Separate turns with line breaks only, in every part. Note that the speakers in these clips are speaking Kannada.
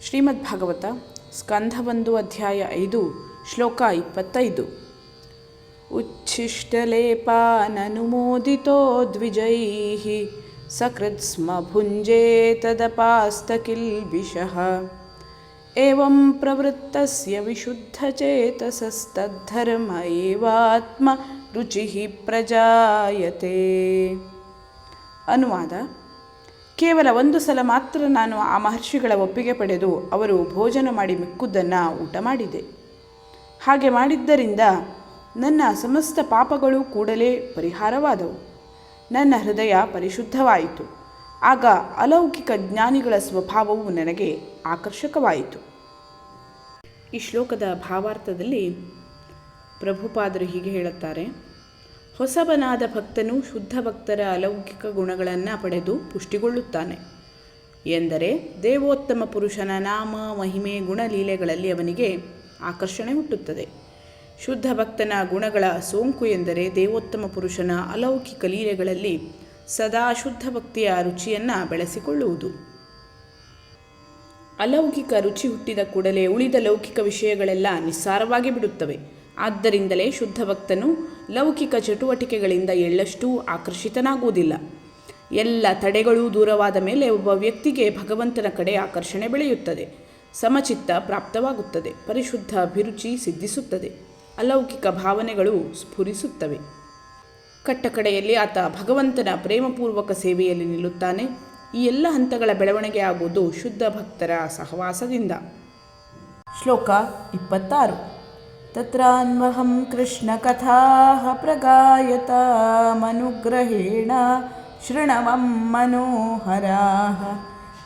ಶ್ರೀಮದ್ ಭಾಗವತ ಸ್ಕಂಧ ಒಂದು ಅಧ್ಯಾಯ ಐದು ಶ್ಲೋಕ ಇಪ್ಪತ್ತೈದು ಉಚ್ಛಿಷ್ಟಲೇಪಾನನುಮೋದಿತೋ ದ್ವಿಜೈಃ ಸಕೃತ್ ಸ್ಮ ಭುಂಜೇ ತದಪಾಸ್ತಕಿಲ್ಬಿಷಃ ಏವಂ ಪ್ರವೃತ್ತಸ್ಯ ವಿಶುದ್ಧಚೇತಸಸ್ತದ್ಧರ್ಮ ಏವಾತ್ಮ ರುಚಿಃ ಪ್ರಜಾಯತೆ ಅನುವಾದ ಕೇವಲ ಒಂದು ಸಲ ಮಾತ್ರ ನಾನು ಆ ಮಹರ್ಷಿಗಳ ಒಪ್ಪಿಗೆ ಪಡೆದು ಅವರು ಭೋಜನ ಮಾಡಿ ಮಿಕ್ಕುದನ್ನು ಊಟ ಮಾಡಿದೆ. ಹಾಗೆ ಮಾಡಿದ್ದರಿಂದ ನನ್ನ ಸಮಸ್ತ ಪಾಪಗಳು ಕೂಡಲೇ ಪರಿಹಾರವಾದವು. ನನ್ನ ಹೃದಯ ಪರಿಶುದ್ಧವಾಯಿತು. ಆಗ ಅಲೌಕಿಕ ಜ್ಞಾನಿಗಳ ಸ್ವಭಾವವು ನನಗೆ ಆಕರ್ಷಕವಾಯಿತು. ಈ ಶ್ಲೋಕದ ಭಾವಾರ್ಥದಲ್ಲಿ ಪ್ರಭುಪಾದರು ಹೀಗೆ ಹೇಳುತ್ತಾರೆ ಹೊಸಬನಾದ ಭಕ್ತನು ಶುದ್ಧ ಭಕ್ತರ ಅಲೌಕಿಕ ಗುಣಗಳನ್ನು ಪಡೆದು ಪುಷ್ಟಿಗೊಳ್ಳುತ್ತಾನೆ. ಎಂದರೆ ದೇವೋತ್ತಮ ಪುರುಷನ ನಾಮ, ಮಹಿಮೆ ಗುಣಲೀಲೆಗಳಲ್ಲಿ ಅವನಿಗೆ ಆಕರ್ಷಣೆ ಹುಟ್ಟುತ್ತದೆ. ಶುದ್ಧ ಭಕ್ತನ ಗುಣಗಳ ಸೋಂಕು ಎಂದರೆ ದೇವೋತ್ತಮ ಪುರುಷನ ಅಲೌಕಿಕ ಲೀಲೆಗಳಲ್ಲಿ ಸದಾ ಶುದ್ಧ ಭಕ್ತಿಯ ರುಚಿಯನ್ನು ಬೆಳೆಸಿಕೊಳ್ಳುವುದು. ಅಲೌಕಿಕ ರುಚಿ ಹುಟ್ಟಿದ ಕೂಡಲೇ ಉಳಿದ ಲೌಕಿಕ ವಿಷಯಗಳೆಲ್ಲ ನಿಸ್ಸಾರವಾಗಿ ಬಿಡುತ್ತವೆ. ಆದ್ದರಿಂದಲೇ ಶುದ್ಧ ಭಕ್ತನು ಲೌಕಿಕ ಚಟುವಟಿಕೆಗಳಿಂದ ಎಳ್ಳಷ್ಟೂ ಆಕರ್ಷಿತನಾಗುವುದಿಲ್ಲ. ಎಲ್ಲ ತಡೆಗಳೂ ದೂರವಾದ ಮೇಲೆ ಒಬ್ಬ ವ್ಯಕ್ತಿಗೆ ಭಗವಂತನ ಕಡೆ ಆಕರ್ಷಣೆ ಬೆಳೆಯುತ್ತದೆ. ಸಮಚಿತ್ತ ಪ್ರಾಪ್ತವಾಗುತ್ತದೆ. ಪರಿಶುದ್ಧ ಅಭಿರುಚಿ ಸಿದ್ಧಿಸುತ್ತದೆ. ಅಲೌಕಿಕ ಭಾವನೆಗಳು ಸ್ಫುರಿಸುತ್ತವೆ. ಕಟ್ಟಕಡೆಯಲ್ಲಿ ಆತ ಭಗವಂತನ ಪ್ರೇಮಪೂರ್ವಕ ಸೇವೆಯಲ್ಲಿ ನಿಲ್ಲುತ್ತಾನೆ. ಈ ಎಲ್ಲ ಹಂತಗಳ ಬೆಳವಣಿಗೆ ಆಗುವುದು ಶುದ್ಧ ಭಕ್ತರ ಸಹವಾಸದಿಂದ. ಶ್ಲೋಕ ಇಪ್ಪತ್ತಾರು. ಕೃಷ್ಣಕಥಾ ಪ್ರಗಾಯತಾಮನುಗ್ರಹೇಣ ಶೃಣವಂ ಮನೋಹರಾ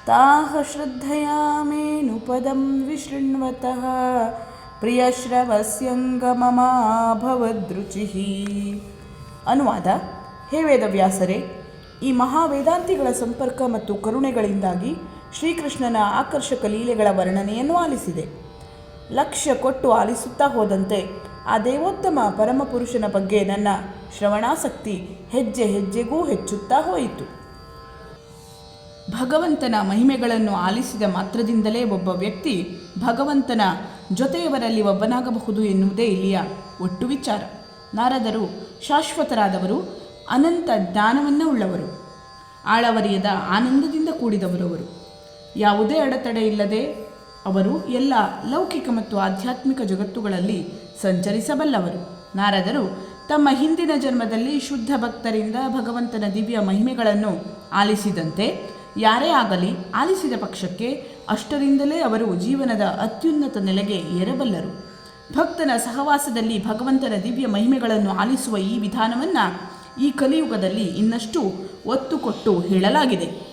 ತಾಹ ಶ್ರದ್ಧಯಾ ಮೇನು ಪದಂ ವಿಶೃಣ್ವತಃ ಪ್ರಿಯಶ್ರವಸ್ಯಂಗಮಮಾಭವದೃಚಿ ಅನುವಾದ ಹೇ ವೇದವ್ಯಾಸರೇ ಈ ಮಹಾವೇದಾಂತಿಗಳ ಸಂಪರ್ಕ ಮತ್ತು ಕರುಣೆಗಳಿಂದಾಗಿ ಶ್ರೀಕೃಷ್ಣನ ಆಕರ್ಷಕ ಲೀಲೆಗಳ ವರ್ಣನೆಯನ್ನು ಆಲಿಸಿದೆ. ಲಕ್ಷ್ಯ ಕೊಟ್ಟು ಆಲಿಸುತ್ತಾ ಹೋದಂತೆ ಆ ದೇವೋತ್ತಮ ಪರಮಪುರುಷನ ಬಗ್ಗೆ ನನ್ನ ಶ್ರವಣಾಸಕ್ತಿ ಹೆಜ್ಜೆ ಹೆಜ್ಜೆಗೂ ಹೆಚ್ಚುತ್ತಾ ಹೋಯಿತು. ಭಗವಂತನ ಮಹಿಮೆಗಳನ್ನು ಆಲಿಸಿದ ಮಾತ್ರದಿಂದಲೇ ಒಬ್ಬ ವ್ಯಕ್ತಿ ಭಗವಂತನ ಜೊತೆಯವರಲ್ಲಿ ಒಬ್ಬನಾಗಬಹುದು ಎನ್ನುವುದೇ ಇಲ್ಲಿಯ ಒಟ್ಟು ವಿಚಾರ. ನಾರದರು ಶಾಶ್ವತರಾದವರು, ಅನಂತ ಜ್ಞಾನವನ್ನು ಉಳ್ಳವರು, ಆಳವರಿಯದ ಆನಂದದಿಂದ ಕೂಡಿದವರವರು. ಯಾವುದೇ ಅಡೆತಡೆ ಇಲ್ಲದೆ ಅವರು ಎಲ್ಲ ಲೌಕಿಕ ಮತ್ತು ಆಧ್ಯಾತ್ಮಿಕ ಜಗತ್ತುಗಳಲ್ಲಿ ಸಂಚರಿಸಬಲ್ಲವರು. ನಾರದರು ತಮ್ಮ ಹಿಂದಿನ ಜನ್ಮದಲ್ಲಿ ಶುದ್ಧ ಭಕ್ತರಿಂದ ಭಗವಂತನ ದಿವ್ಯ ಮಹಿಮೆಗಳನ್ನು ಆಲಿಸಿದಂತೆ, ಯಾರೇ ಆಗಲಿ ಆಲಿಸಿದ ಪಕ್ಷಕ್ಕೆ ಅಷ್ಟರಿಂದಲೇ ಅವರು ಜೀವನದ ಅತ್ಯುನ್ನತ ನೆಲೆಗೆ ಏರಬಲ್ಲರು. ಭಕ್ತನ ಸಹವಾಸದಲ್ಲಿ ಭಗವಂತನ ದಿವ್ಯ ಮಹಿಮೆಗಳನ್ನು ಆಲಿಸುವ ಈ ವಿಧಾನವನ್ನು ಈ ಕಲಿಯುಗದಲ್ಲಿ ಇನ್ನಷ್ಟು ಒತ್ತು ಕೊಟ್ಟು ಹೇಳಲಾಗಿದೆ.